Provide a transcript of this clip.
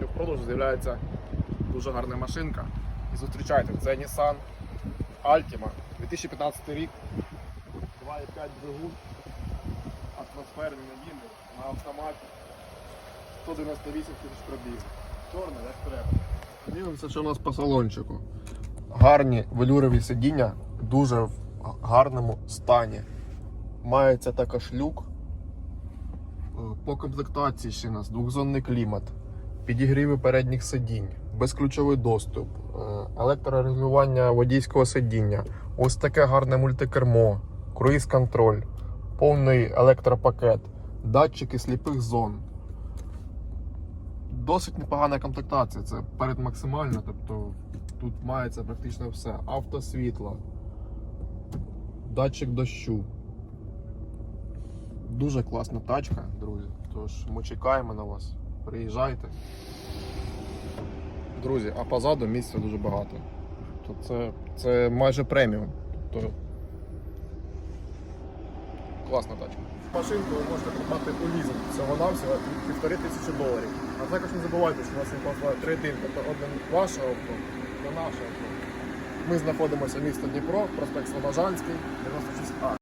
сьогодні в продажу з'являється дуже гарна машинка. І зустрічайте, це Nissan Altima, 2015 рік, 2,5 двигун, атмосферний надійний, на автоматі, 198 тисяч пробіг. Чорний, як треба. Дивимося, що у нас по салончику. Гарні велюрові сидіння, дуже в гарному стані. Мається також люк. Е, По комплектації ще у нас двохзонний клімат, підігріви передніх сидінь, безключовий доступ, е, електрорегулювання водійського сидіння, ось таке гарне мультикермо, круїз-контроль, повний електропакет, датчики сліпих зон. Досить непогана комплектація, це передмаксимальна, тобто тут мається практично все. Автосвітло, датчик дощу. Дуже класна тачка, друзі. Тож ми чекаємо на вас. Приїжджайте. Друзі, а позаду місця дуже багато. Тобто це, це майже преміум. Тобто класна тачка. Машинку ви можете придбати у лізинг всього навсього півтори тисячі доларів. А також не забувайте, що у нас є послуга трейдинг, тобто один ваше авто на наше авто. Ми знаходимося місто Дніпро, проспект Слобожанський, 96А.